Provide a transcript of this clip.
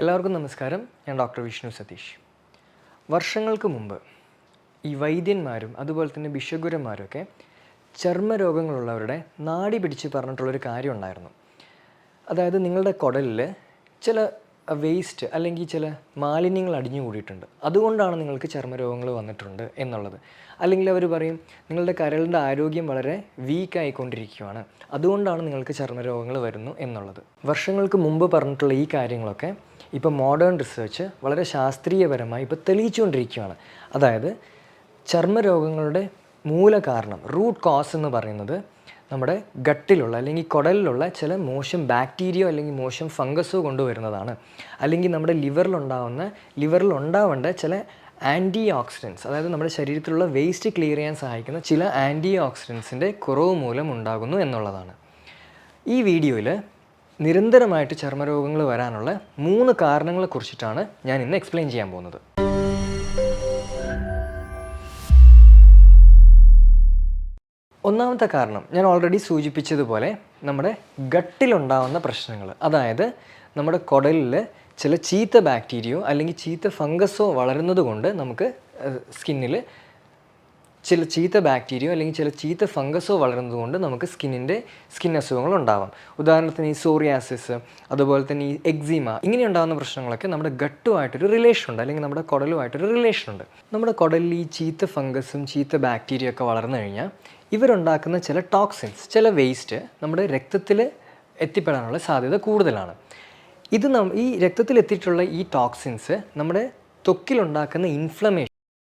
എല്ലാവർക്കും നമസ്കാരം. ഞാൻ ഡോക്ടർ വിഷ്ണു സതീഷ്. വർഷങ്ങൾക്ക് മുമ്പ് ഈ വൈദ്യന്മാരും അതുപോലെ തന്നെ ഭിഷഗുരന്മാരൊക്കെ ചർമ്മരോഗങ്ങളുള്ളവരുടെ നാടി പിടിച്ച് പറഞ്ഞിട്ടുള്ളൊരു കാര്യം ഉണ്ടായിരുന്നു. അതായത് നിങ്ങളുടെ കുടലിൽ ചില വേസ്റ്റ് അല്ലെങ്കിൽ ചില മാലിന്യങ്ങൾ അടിഞ്ഞു കൂടിയിട്ടുണ്ട്. അതുകൊണ്ടാണ് നിങ്ങൾക്ക് ചർമ്മരോഗങ്ങൾ വന്നിട്ടുണ്ട് എന്നുള്ളത്. അല്ലെങ്കിൽ അവർ പറയും നിങ്ങളുടെ കരളിന്റെ ആരോഗ്യം വളരെ വീക്കായിക്കൊണ്ടിരിക്കുകയാണ് അതുകൊണ്ടാണ് നിങ്ങൾക്ക് ചർമ്മരോഗങ്ങൾ വരുന്നു എന്നുള്ളത്. വർഷങ്ങൾക്ക് മുമ്പ് പറഞ്ഞിട്ടുള്ള ഈ കാര്യങ്ങളൊക്കെ ഇപ്പോൾ മോഡേൺ റിസർച്ച് വളരെ ശാസ്ത്രീയപരമായി ഇപ്പോൾ തെളിയിച്ചുകൊണ്ടിരിക്കുകയാണ്. അതായത് ചർമ്മരോഗങ്ങളുടെ മൂല കാരണം റൂട്ട് കോസ് എന്ന് പറയുന്നത് നമ്മുടെ ഗട്ടിലുള്ള അല്ലെങ്കിൽ കുടലിലുള്ള ചില മോശം ബാക്ടീരിയോ അല്ലെങ്കിൽ മോശം ഫംഗസോ കൊണ്ടുവരുന്നതാണ്. അല്ലെങ്കിൽ നമ്മുടെ ലിവറിലുണ്ടാവുന്ന ലിവറിൽ ഉണ്ടാവേണ്ട ചില ആന്റി ഓക്സിഡൻസ് അതായത് നമ്മുടെ ശരീരത്തിലുള്ള വേസ്റ്റ് ക്ലിയർ ചെയ്യാൻ സഹായിക്കുന്ന ചില ആന്റി ഓക്സിഡൻസിന്റെ കുറവ് മൂലം ഉണ്ടാകുന്നു എന്നുള്ളതാണ്. ഈ വീഡിയോയിൽ നിരന്തരമായിട്ട് ചർമ്മരോഗങ്ങൾ വരാനുള്ള മൂന്ന് കാരണങ്ങളെ കുറിച്ചിട്ടാണ് ഞാൻ ഇന്ന് എക്സ്പ്ലെയിൻ ചെയ്യാൻ പോകുന്നത്. ഒന്നാമത്തെ കാരണം ഞാൻ ഓൾറെഡി സൂചിപ്പിച്ചതുപോലെ നമ്മുടെ ഗട്ടിലുണ്ടാവുന്ന പ്രശ്നങ്ങൾ അതായത് നമ്മുടെ കുടലിൽ ചില ചീത്ത ബാക്ടീരിയോ അല്ലെങ്കിൽ ചീത്ത ഫംഗസോ വളരുന്നത് കൊണ്ട് നമുക്ക് സ്കിന്നിൽ ചില ചീത്ത ബാക്ടീരിയോ അല്ലെങ്കിൽ ചില ചീത്ത ഫംഗസോ വളരുന്നത് കൊണ്ട് നമുക്ക് സ്കിന്നിന്റെ സ്കിൻ അസുഖങ്ങൾ ഉണ്ടാവാം. ഉദാഹരണത്തിന് ഈ സോറിയാസിസ് അതുപോലെ തന്നെ ഈ എക്സിമ ഇങ്ങനെ ഉണ്ടാകുന്ന പ്രശ്നങ്ങളൊക്കെ നമ്മുടെ ഗട്ടുമായിട്ടൊരു റിലേഷൻ ഉണ്ട് അല്ലെങ്കിൽ നമ്മുടെ കുടലുമായിട്ടൊരു റിലേഷൻ ഉണ്ട്. നമ്മുടെ കുടലിൽ ഈ ചീത്ത ഫംഗസും ചീത്ത ബാക്ടീരിയ ഒക്കെ വളർന്നു കഴിഞ്ഞാൽ ഇവരുണ്ടാക്കുന്ന ചില ടോക്സിൻസ് ചില വേസ്റ്റ് നമ്മുടെ രക്തത്തിൽ എത്തിപ്പെടാനുള്ള സാധ്യത കൂടുതലാണ്. ഇത് നം ഈ രക്തത്തിൽ എത്തിയിട്ടുള്ള ഈ ടോക്സിൻസ് നമ്മുടെ ത്വക്കിലുണ്ടാക്കുന്ന ഇൻഫ്ലമേഷൻ